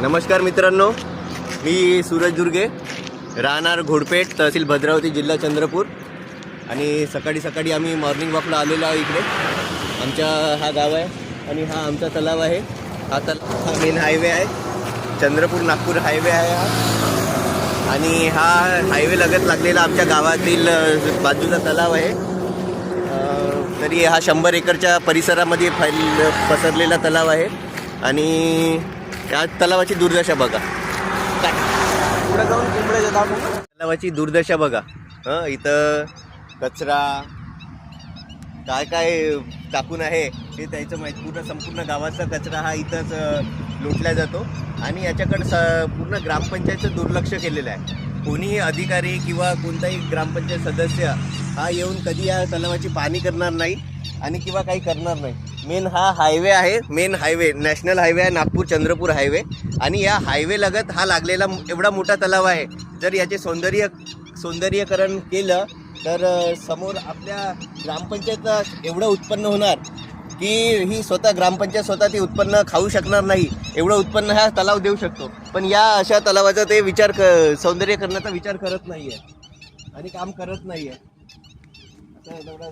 नमस्कार मित्रांनो मी सूरज दुर्गे राहणार घोडपेठ तहसील भद्रावती जिल्हा चंद्रपूर. आणि सकाळी सकाळी आम्ही मॉर्निंग वॉकला आलेलो आहे इकडे. आमच्या हा गाव आहे आणि हा आमचा तलाव आहे. हा तलाव हा मेन हायवे आहे. चंद्रपूर नागपूर हायवे आहे हा. आणि हा हायवे लगत लागलेला आमच्या गावातील बाजूचा तलाव आहे. तरी हा शंभर एकरच्या परिसरामध्ये फैल पसरलेला तलाव आहे. आणि या तलावाची दुर्दशा बघा. पुढे जाऊन कोंबड्याच्या तलावाची दुर्दशा बघा. हं इथं कचरा काय काय टाकून आहे हे त्याचं माहीत पूर्ण संपूर्ण गावाचा कचरा हा इथंच लुटला जातो. आणि याच्याकडं स पूर्ण ग्रामपंचायतचं दुर्लक्ष केलेलं आहे. कोणीही अधिकारी किंवा कोणताही ग्रामपंचायत सदस्य हा येऊन कधी या तलावाची पाणी करणार नाही आणि किंवा काही करणार नाही. मेन हा हायवे आहे मेन हायवे नॅशनल हायवे आहे नागपूर चंद्रपूर हायवे. आणि या हायवे लगत हा लागलेला एवढा मोठा तलाव आहे. जर याचे सौंदर्य सौंदर्यकरण केलं तर समोर आपल्या ग्रामपंचायत एवढं उत्पन्न होणार की ही स्वतः ग्रामपंचायत स्वतः ते उत्पन्न खाऊ शकणार नाही. एवढं उत्पन्न हा तलाव देऊ शकतो. पण या अशा तलावाचा ते विचार क सौंदर्य करण्याचा विचार करत नाही आहे आणि काम करत नाही आहे आता एवढा